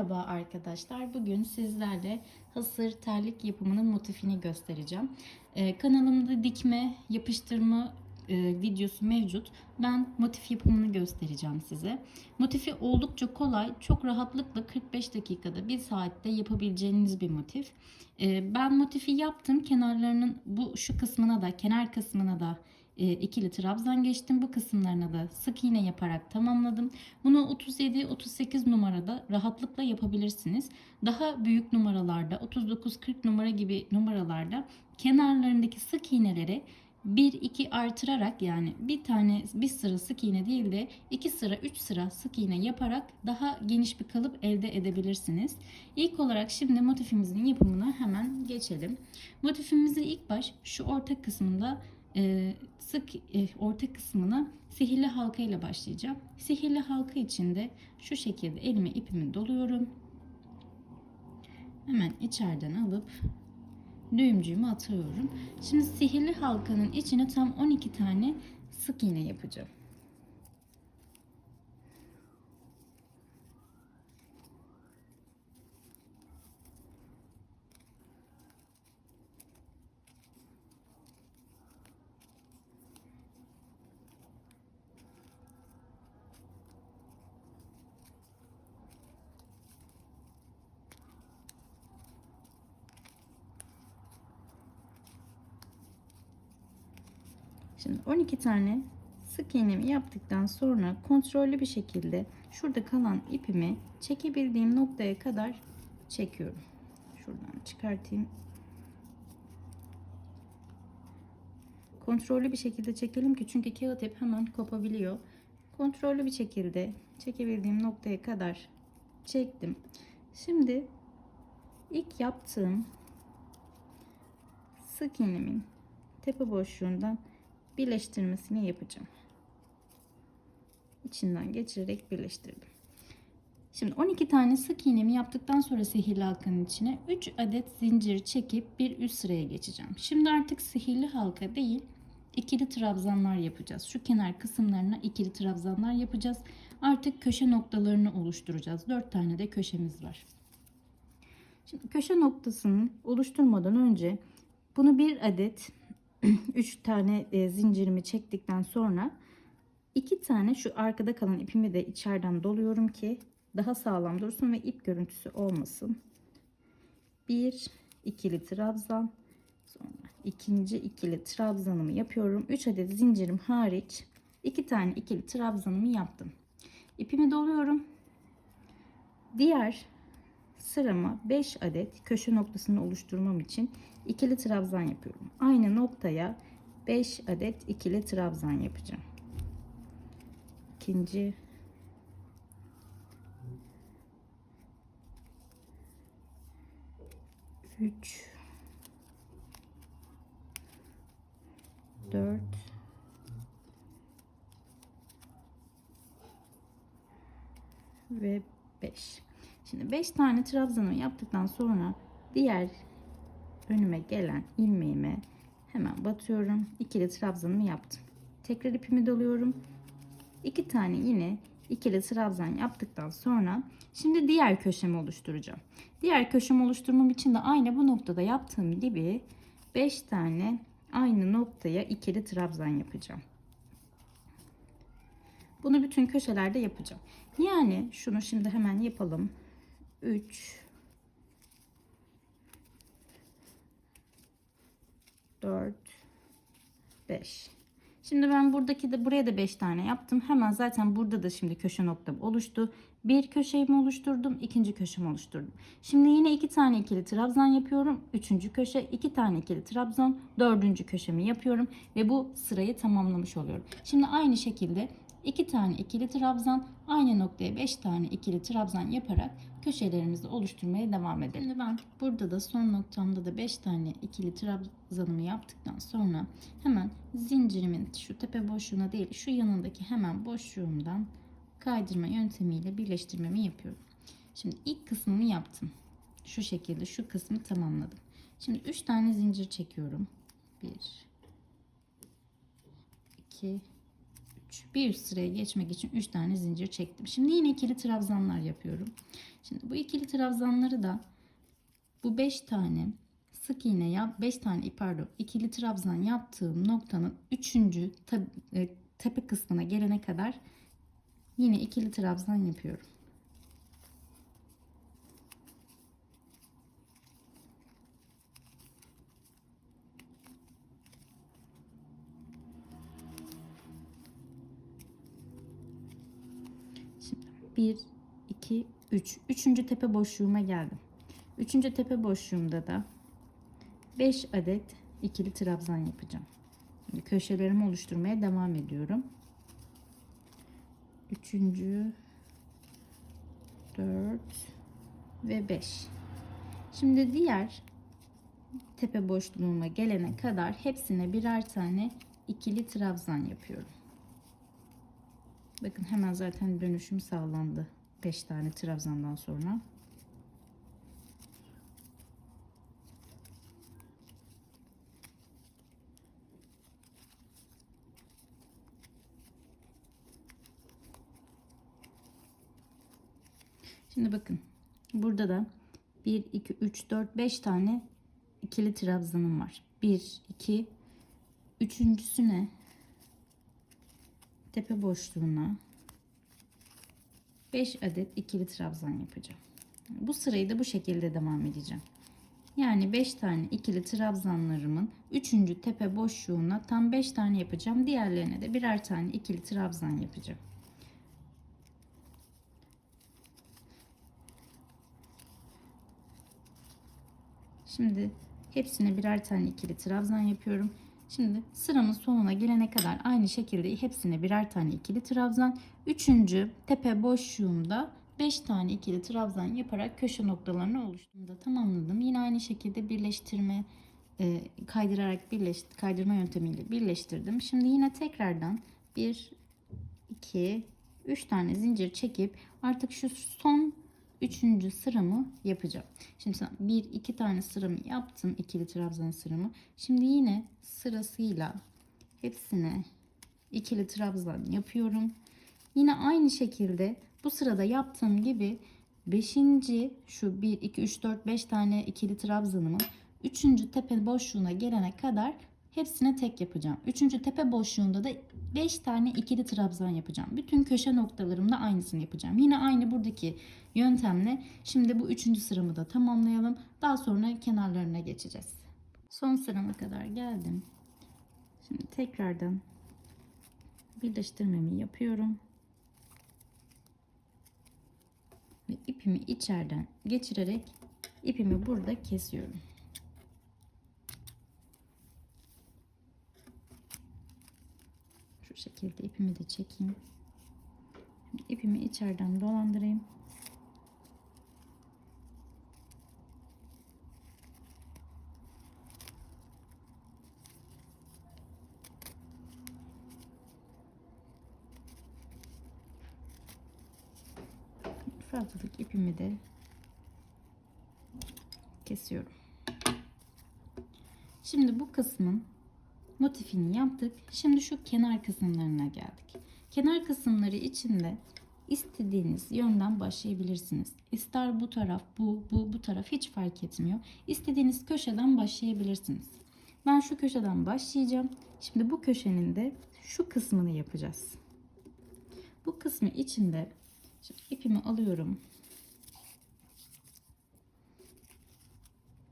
Merhaba arkadaşlar. Bugün sizlerle hasır terlik yapımının motifini göstereceğim. Ee, kanalımda dikme, yapıştırma e, videosu mevcut. Ben motif yapımını göstereceğim size. Motifi oldukça kolay, çok rahatlıkla 45 dakikada, 1 saatte yapabileceğiniz bir motif. Ee, ben motifi yaptım. Kenarlarının bu şu kısmına da, kenar kısmına da ikili trabzan geçtim. Bu kısımlarına da sık iğne yaparak tamamladım. Bunu 37-38 numarada rahatlıkla yapabilirsiniz. Daha büyük numaralarda 39-40 numara gibi numaralarda kenarlarındaki sık iğneleri 1-2 artırarak yani bir tane bir sıra sık iğne değil de 2 sıra 3 sıra sık iğne yaparak daha geniş bir kalıp elde edebilirsiniz. İlk olarak şimdi motifimizin yapımına hemen geçelim. Motifimizin ilk baş şu orta kısmında e, sık e, orta kısmına sihirli halka ile başlayacağım. Sihirli halka içinde şu şekilde elime ipimi doluyorum. Hemen içeriden alıp düğümcüğümü atıyorum. Şimdi sihirli halkanın içine tam 12 tane sık iğne yapacağım. Şimdi 12 tane sık iğnemi yaptıktan sonra kontrollü bir şekilde şurada kalan ipimi çekebildiğim noktaya kadar çekiyorum. Şuradan çıkartayım. Kontrollü bir şekilde çekelim ki çünkü kağıt ip hemen kopabiliyor. Kontrollü bir şekilde çekebildiğim noktaya kadar çektim. Şimdi ilk yaptığım sık iğnemin tepe boşluğundan birleştirmesini yapacağım. İçinden geçirerek birleştirdim. Şimdi 12 tane sık iğnemi yaptıktan sonra sihirli halkanın içine 3 adet zincir çekip bir üst sıraya geçeceğim. Şimdi artık sihirli halka değil ikili trabzanlar yapacağız. Şu kenar kısımlarına ikili trabzanlar yapacağız. Artık köşe noktalarını oluşturacağız. 4 tane de köşemiz var. Şimdi köşe noktasını oluşturmadan önce bunu bir adet 3 tane e, zincirimi çektikten sonra 2 tane şu arkada kalan ipimi de içeriden doluyorum ki daha sağlam dursun ve ip görüntüsü olmasın. Bir ikili trabzan sonra ikinci ikili trabzanımı yapıyorum. 3 adet zincirim hariç 2 tane ikili trabzanımı yaptım. İpimi doluyorum. Diğer sırama 5 adet köşe noktasını oluşturmam için ikili trabzan yapıyorum. Aynı noktaya 5 adet ikili trabzan yapacağım. İkinci üç dört ve beş. Şimdi 5 tane trabzanımı yaptıktan sonra diğer önüme gelen ilmeğime hemen batıyorum. İkili trabzanımı yaptım. Tekrar ipimi doluyorum. İki tane yine ikili trabzan yaptıktan sonra şimdi diğer köşemi oluşturacağım. Diğer köşemi oluşturmam için de aynı bu noktada yaptığım gibi 5 tane aynı noktaya ikili trabzan yapacağım. Bunu bütün köşelerde yapacağım. Yani şunu şimdi hemen yapalım. 3 4 5 Şimdi ben buradaki de buraya da 5 tane yaptım. Hemen zaten burada da şimdi köşe noktam oluştu. Bir köşemi oluşturdum. ikinci köşemi oluşturdum. Şimdi yine iki tane ikili trabzan yapıyorum. Üçüncü köşe iki tane ikili trabzan. Dördüncü köşemi yapıyorum. Ve bu sırayı tamamlamış oluyorum. Şimdi aynı şekilde 2 tane ikili trabzan aynı noktaya 5 tane ikili trabzan yaparak köşelerimizi oluşturmaya devam edelim. Şimdi ben burada da son noktamda da 5 tane ikili trabzanımı yaptıktan sonra hemen zincirimin şu tepe boşluğuna değil şu yanındaki hemen boşluğumdan kaydırma yöntemiyle birleştirmemi yapıyorum. Şimdi ilk kısmını yaptım. Şu şekilde şu kısmı tamamladım. Şimdi 3 tane zincir çekiyorum. 1 2 3. Bir üst sıraya geçmek için 3 tane zincir çektim. Şimdi yine ikili trabzanlar yapıyorum. Şimdi bu ikili trabzanları da bu 5 tane sık iğne yap 5 tane pardon ikili trabzan yaptığım noktanın 3. tepe kısmına gelene kadar yine ikili trabzan yapıyorum. Şimdi 1 2 3 üçüncü tepe boşluğuma geldim. Üçüncü tepe boşluğumda da 5 adet ikili trabzan yapacağım. Şimdi köşelerimi oluşturmaya devam ediyorum. Üçüncü, dört ve beş. Şimdi diğer tepe boşluğuma gelene kadar hepsine birer tane ikili trabzan yapıyorum. Bakın hemen zaten dönüşüm sağlandı. 5 tane trabzandan sonra. Şimdi bakın. Burada da 1, 2, 3, 4, 5 tane ikili trabzanım var. 1, 2, üçüncüsüne tepe boşluğuna 5 adet ikili trabzan yapacağım. Bu sırayı da bu şekilde devam edeceğim. Yani 5 tane ikili trabzanlarımın 3. tepe boşluğuna tam 5 tane yapacağım. Diğerlerine de birer tane ikili trabzan yapacağım. Şimdi hepsine birer tane ikili trabzan yapıyorum. Şimdi sıramın sonuna gelene kadar aynı şekilde hepsine birer tane ikili trabzan. Üçüncü tepe boşluğumda 5 tane ikili trabzan yaparak köşe noktalarını oluşturduğumda tamamladım. Yine aynı şekilde birleştirme e, kaydırarak birleş, kaydırma yöntemiyle birleştirdim. Şimdi yine tekrardan 1 2 3 tane zincir çekip artık şu son üçüncü sıramı yapacağım. Şimdi bir iki tane sıramı yaptım. ikili trabzan sıramı. Şimdi yine sırasıyla hepsine ikili trabzan yapıyorum. Yine aynı şekilde bu sırada yaptığım gibi 5. şu 1 2 3 4 5 tane ikili trabzanımın 3. tepe boşluğuna gelene kadar hepsine tek yapacağım. 3. tepe boşluğunda da 5 tane ikili trabzan yapacağım. Bütün köşe noktalarımda aynısını yapacağım. Yine aynı buradaki yöntemle şimdi bu 3. sıramı da tamamlayalım. Daha sonra kenarlarına geçeceğiz. Son sırama kadar geldim. Şimdi tekrardan birleştirmemi yapıyorum. Ve ipimi içeriden geçirerek ipimi burada kesiyorum. Şekilde ipimi de çekeyim. İpimi içeriden dolandırayım. fazlalık ipimi de kesiyorum. Şimdi bu kısmın motifini yaptık. Şimdi şu kenar kısımlarına geldik. Kenar kısımları içinde istediğiniz yönden başlayabilirsiniz. İster bu taraf, bu, bu, bu taraf hiç fark etmiyor. İstediğiniz köşeden başlayabilirsiniz. Ben şu köşeden başlayacağım. Şimdi bu köşenin de şu kısmını yapacağız. Bu kısmı içinde Şimdi ipimi alıyorum.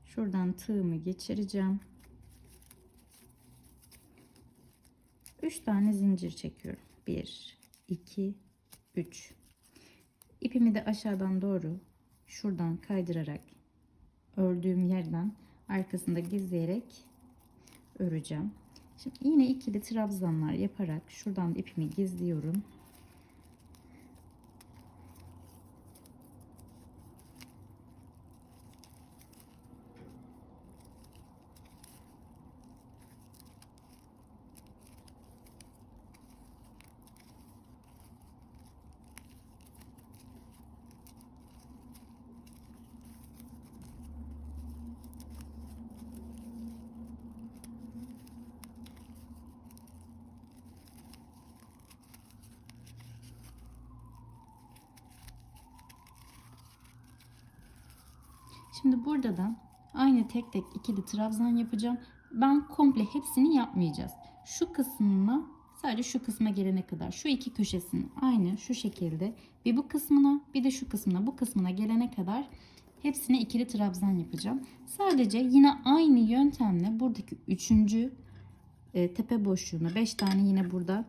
Şuradan tığımı geçireceğim. 3 tane zincir çekiyorum. 1 2 3 İpimi de aşağıdan doğru şuradan kaydırarak ördüğüm yerden arkasında gizleyerek öreceğim. Şimdi yine ikili trabzanlar yaparak şuradan ipimi gizliyorum. Şimdi burada da aynı tek tek ikili trabzan yapacağım. Ben komple hepsini yapmayacağız. Şu kısmına sadece şu kısma gelene kadar şu iki köşesini aynı şu şekilde bir bu kısmına bir de şu kısmına bu kısmına gelene kadar hepsine ikili trabzan yapacağım. Sadece yine aynı yöntemle buradaki üçüncü e, tepe boşluğuna 5 tane yine burada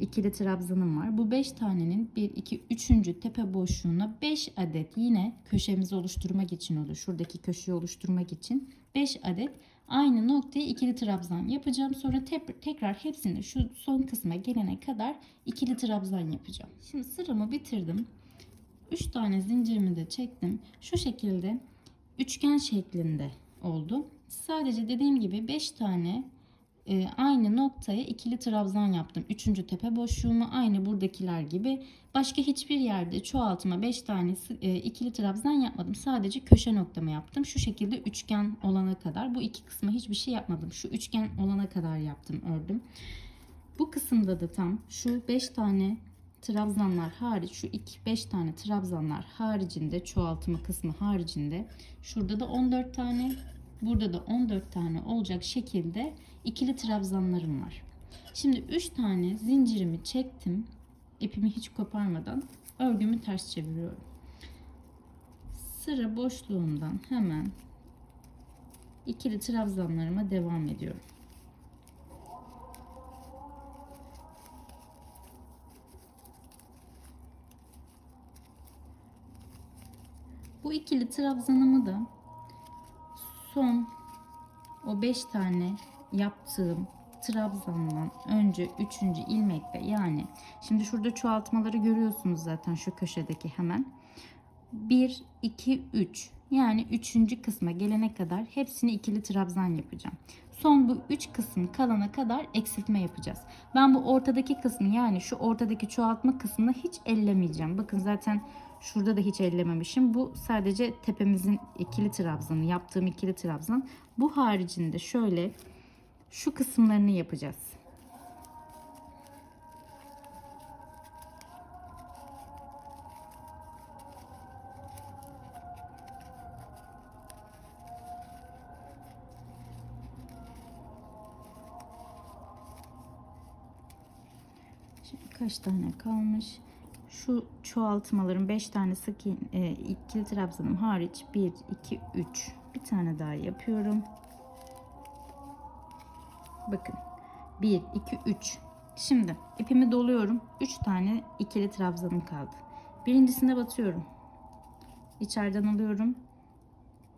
ikili trabzanım var. Bu 5 tanenin 1, 2, 3. tepe boşluğuna 5 adet yine köşemizi oluşturmak için olur. Şuradaki köşeyi oluşturmak için 5 adet aynı noktaya ikili trabzan yapacağım. Sonra te- tekrar hepsini şu son kısma gelene kadar ikili trabzan yapacağım. Şimdi sıramı bitirdim. 3 tane zincirimi de çektim. Şu şekilde üçgen şeklinde oldu. Sadece dediğim gibi 5 tane e, aynı noktaya ikili trabzan yaptım. Üçüncü tepe boşluğumu aynı buradakiler gibi. Başka hiçbir yerde çoğaltma 5 tane e, ikili trabzan yapmadım. Sadece köşe noktamı yaptım. Şu şekilde üçgen olana kadar. Bu iki kısma hiçbir şey yapmadım. Şu üçgen olana kadar yaptım ördüm. Bu kısımda da tam şu 5 tane trabzanlar hariç şu 2 5 tane trabzanlar haricinde çoğaltma kısmı haricinde şurada da 14 tane burada da 14 tane olacak şekilde ikili trabzanlarım var. Şimdi 3 tane zincirimi çektim. ipimi hiç koparmadan örgümü ters çeviriyorum. Sıra boşluğundan hemen ikili trabzanlarıma devam ediyorum. Bu ikili trabzanımı da son o 5 tane yaptığım trabzandan önce 3. ilmekle yani şimdi şurada çoğaltmaları görüyorsunuz zaten şu köşedeki hemen 1 2 3 yani 3. kısma gelene kadar hepsini ikili trabzan yapacağım. Son bu 3 kısım kalana kadar eksiltme yapacağız. Ben bu ortadaki kısmı yani şu ortadaki çoğaltma kısmını hiç ellemeyeceğim. Bakın zaten şurada da hiç ellememişim. Bu sadece tepemizin ikili trabzanı yaptığım ikili trabzan. Bu haricinde şöyle şu kısımlarını yapacağız. Kaç tane kalmış? Şu çoğaltmaların 5 tane sık e, ikili trabzanım hariç 1 2 3 bir tane daha yapıyorum. Bakın 1 2 3 Şimdi ipimi doluyorum. 3 tane ikili trabzanım kaldı. Birincisine batıyorum. İçeriden alıyorum.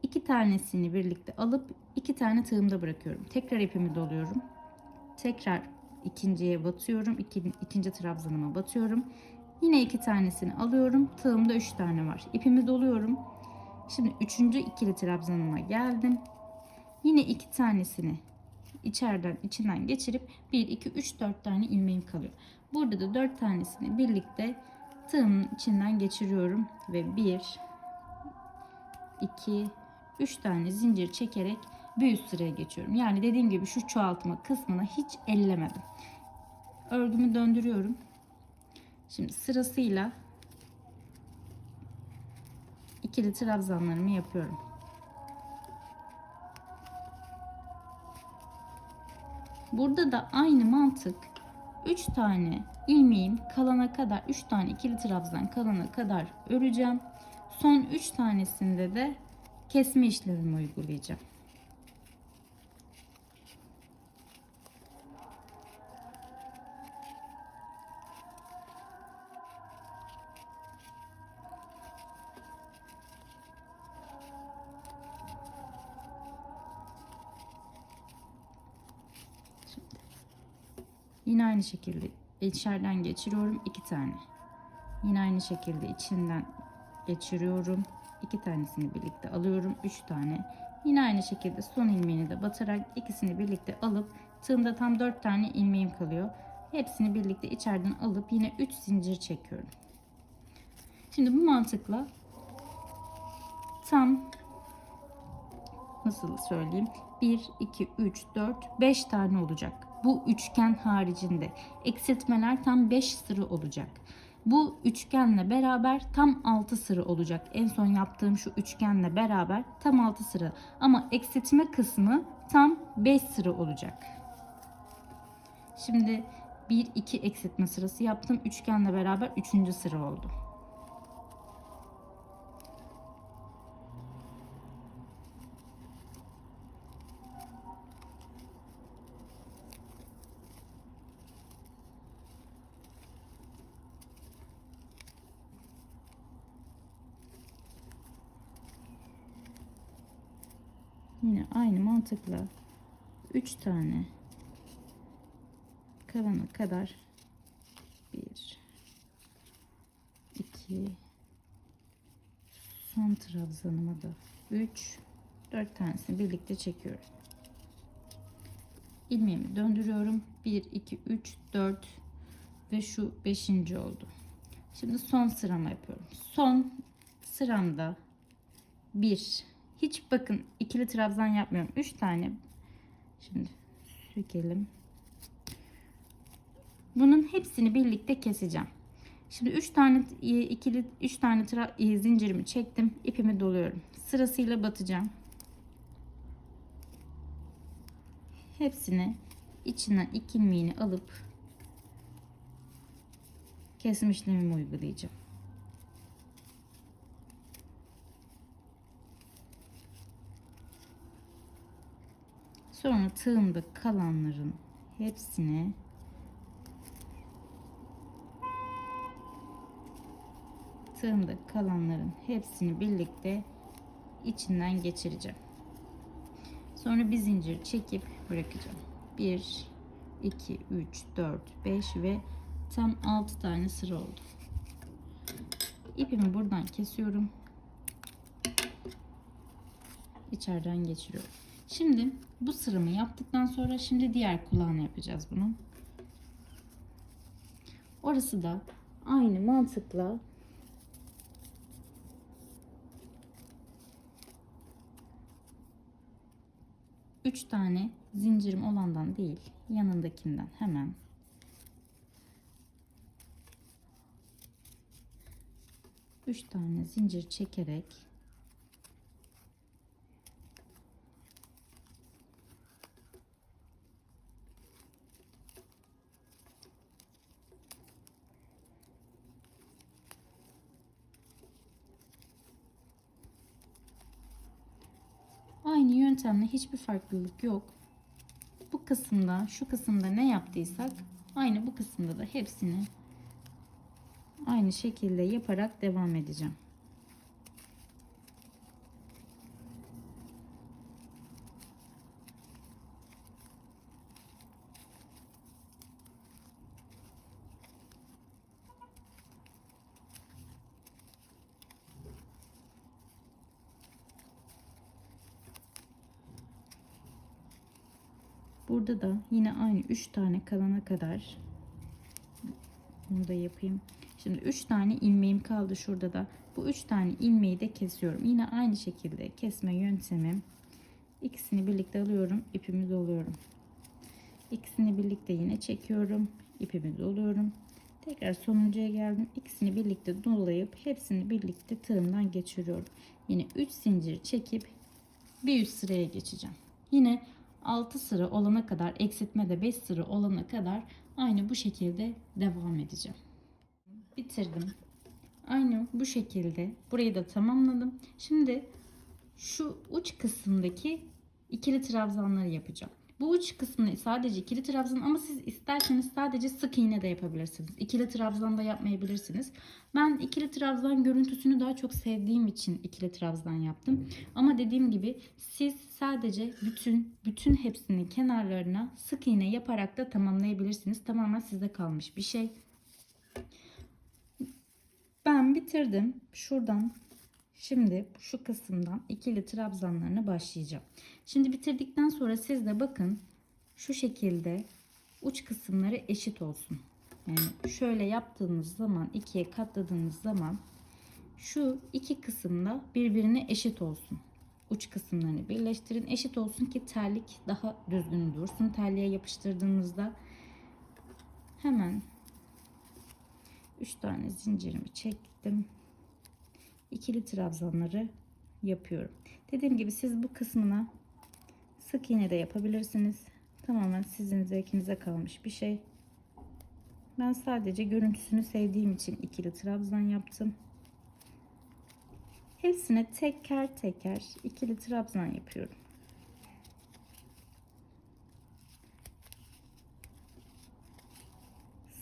2 tanesini birlikte alıp 2 tane tığımda bırakıyorum. Tekrar ipimi doluyorum. Tekrar ikinciye batıyorum. İki, ikinci trabzanıma batıyorum. Yine iki tanesini alıyorum. Tığımda üç tane var. İpimi doluyorum. Şimdi üçüncü ikili trabzanıma geldim. Yine iki tanesini içeriden içinden geçirip 1 2 3 4 tane ilmeğim kalıyor. Burada da 4 tanesini birlikte tığımın içinden geçiriyorum ve 1 2 3 tane zincir çekerek bir üst sıraya geçiyorum. Yani dediğim gibi şu çoğaltma kısmını hiç ellemedim. Örgümü döndürüyorum. Şimdi sırasıyla ikili trabzanlarımı yapıyorum. Burada da aynı mantık 3 tane ilmeğim kalana kadar 3 tane ikili trabzan kalana kadar öreceğim. Son 3 tanesinde de kesme işlemimi uygulayacağım. Yine aynı şekilde içeriden geçiriyorum iki tane. Yine aynı şekilde içinden geçiriyorum. iki tanesini birlikte alıyorum. Üç tane. Yine aynı şekilde son ilmeğini de batarak ikisini birlikte alıp tığımda tam dört tane ilmeğim kalıyor. Hepsini birlikte içeriden alıp yine üç zincir çekiyorum. Şimdi bu mantıkla tam nasıl söyleyeyim 1 2 3 4 5 tane olacak bu üçgen haricinde eksiltmeler tam 5 sıra olacak. Bu üçgenle beraber tam 6 sıra olacak. En son yaptığım şu üçgenle beraber tam 6 sıra. Ama eksiltme kısmı tam 5 sıra olacak. Şimdi 1 2 eksiltme sırası yaptım. Üçgenle beraber 3. sıra oldu. Yine aynı mantıkla 3 tane kalana kadar 1 2 son trabzanıma da 3 4 tanesini birlikte çekiyorum. ilmeğimi döndürüyorum. 1 2 3 4 ve şu 5. oldu. Şimdi son sırama yapıyorum. Son sıramda 1 hiç bakın ikili trabzan yapmıyorum. 3 tane. Şimdi sökelim. Bunun hepsini birlikte keseceğim. Şimdi 3 tane e, ikili 3 tane tra- e, zincirimi çektim. ipimi doluyorum. Sırasıyla batacağım. Hepsini içinden iki ilmeğini alıp kesim işlemimi uygulayacağım. Sonra tığımda kalanların hepsini tığımda kalanların hepsini birlikte içinden geçireceğim. Sonra bir zincir çekip bırakacağım. 1 2 3 4 5 ve tam 6 tane sıra oldu. İpimi buradan kesiyorum. İçeriden geçiriyorum. Şimdi bu sıramı yaptıktan sonra şimdi diğer kulağını yapacağız bunu. Orası da aynı mantıkla üç tane zincirim olandan değil yanındakinden hemen üç tane zincir çekerek Yöntemle hiçbir farklılık yok. Bu kısımda, şu kısımda ne yaptıysak aynı bu kısımda da hepsini aynı şekilde yaparak devam edeceğim. Burada da yine aynı 3 tane kalana kadar bunu da yapayım. Şimdi 3 tane ilmeğim kaldı şurada da. Bu 3 tane ilmeği de kesiyorum. Yine aynı şekilde kesme yöntemim. İkisini birlikte alıyorum, ipimi doluyorum. İkisini birlikte yine çekiyorum, ipimi doluyorum. Tekrar sonuncuya geldim. İkisini birlikte dolayıp hepsini birlikte tığımdan geçiriyorum. Yine 3 zincir çekip bir üst sıraya geçeceğim. Yine 6 sıra olana kadar eksiltme de 5 sıra olana kadar aynı bu şekilde devam edeceğim. Bitirdim. Aynı bu şekilde burayı da tamamladım. Şimdi şu uç kısımdaki ikili trabzanları yapacağım. Bu uç kısmını sadece ikili trabzan ama siz isterseniz sadece sık iğne de yapabilirsiniz. İkili trabzan da yapmayabilirsiniz. Ben ikili trabzan görüntüsünü daha çok sevdiğim için ikili trabzan yaptım. Ama dediğim gibi siz sadece bütün bütün hepsinin kenarlarına sık iğne yaparak da tamamlayabilirsiniz. Tamamen size kalmış bir şey. Ben bitirdim. Şuradan Şimdi şu kısımdan ikili trabzanlarına başlayacağım. Şimdi bitirdikten sonra siz de bakın şu şekilde uç kısımları eşit olsun. Yani şöyle yaptığınız zaman ikiye katladığınız zaman şu iki kısımda birbirine eşit olsun. Uç kısımlarını birleştirin. Eşit olsun ki terlik daha düzgün dursun. Terliğe yapıştırdığınızda hemen 3 tane zincirimi çektim. İkili trabzanları yapıyorum. Dediğim gibi siz bu kısmına sık iğne de yapabilirsiniz. Tamamen sizin zevkinize kalmış bir şey. Ben sadece görüntüsünü sevdiğim için ikili trabzan yaptım. Hepsine teker teker ikili trabzan yapıyorum.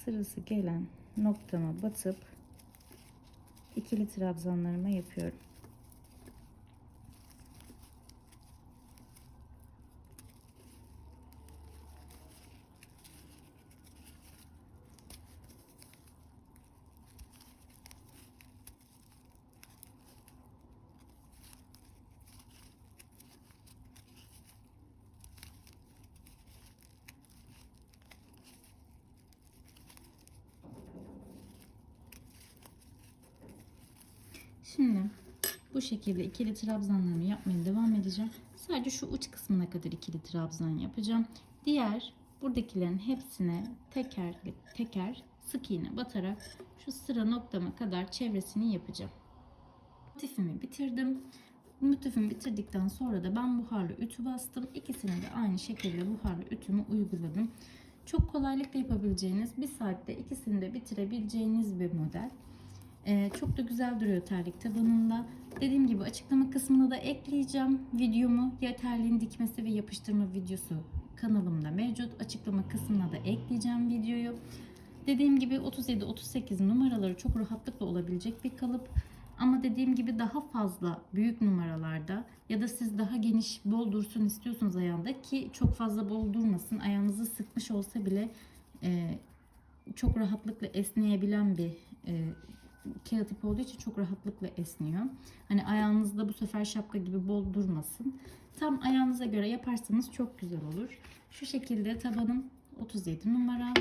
Sırası gelen noktama batıp ikili trabzanlarımı yapıyorum. Şimdi bu şekilde ikili trabzanlarımı yapmaya devam edeceğim. Sadece şu uç kısmına kadar ikili trabzan yapacağım. Diğer buradakilerin hepsine teker teker sık iğne batarak şu sıra noktama kadar çevresini yapacağım. Motifimi bitirdim. Motifimi bitirdikten sonra da ben buharlı ütü bastım. İkisine de aynı şekilde buharlı ütümü uyguladım. Çok kolaylıkla yapabileceğiniz bir saatte ikisini de bitirebileceğiniz bir model. Ee, çok da güzel duruyor terlik tabanında. Dediğim gibi açıklama kısmına da ekleyeceğim videomu. Ya terliğin dikmesi ve yapıştırma videosu kanalımda mevcut. Açıklama kısmına da ekleyeceğim videoyu. Dediğim gibi 37-38 numaraları çok rahatlıkla olabilecek bir kalıp. Ama dediğim gibi daha fazla büyük numaralarda ya da siz daha geniş bol dursun istiyorsunuz ayağında ki çok fazla bol durmasın. Ayağınızı sıkmış olsa bile e, çok rahatlıkla esneyebilen bir e, kağıt ip olduğu için çok rahatlıkla esniyor. Hani ayağınızda bu sefer şapka gibi bol durmasın. Tam ayağınıza göre yaparsanız çok güzel olur. Şu şekilde tabanım 37 numara.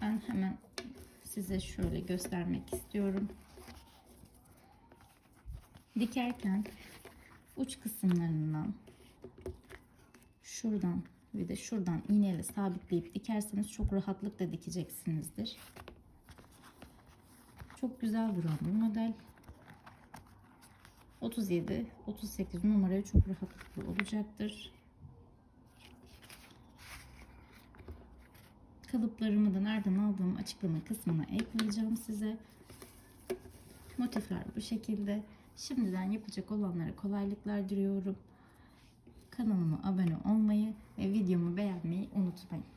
Ben hemen size şöyle göstermek istiyorum. Dikerken uç kısımlarından şuradan ve de şuradan iğneyle sabitleyip dikerseniz çok rahatlıkla dikeceksinizdir. Çok güzel duran bir model. 37, 38 numaraya çok rahatlıkla olacaktır. Kalıplarımı da nereden aldığımı açıklama kısmına ekleyeceğim size. Motifler bu şekilde. Şimdiden yapacak olanlara kolaylıklar diliyorum. Kanalıma abone olmayı ve videomu beğenmeyi unutmayın.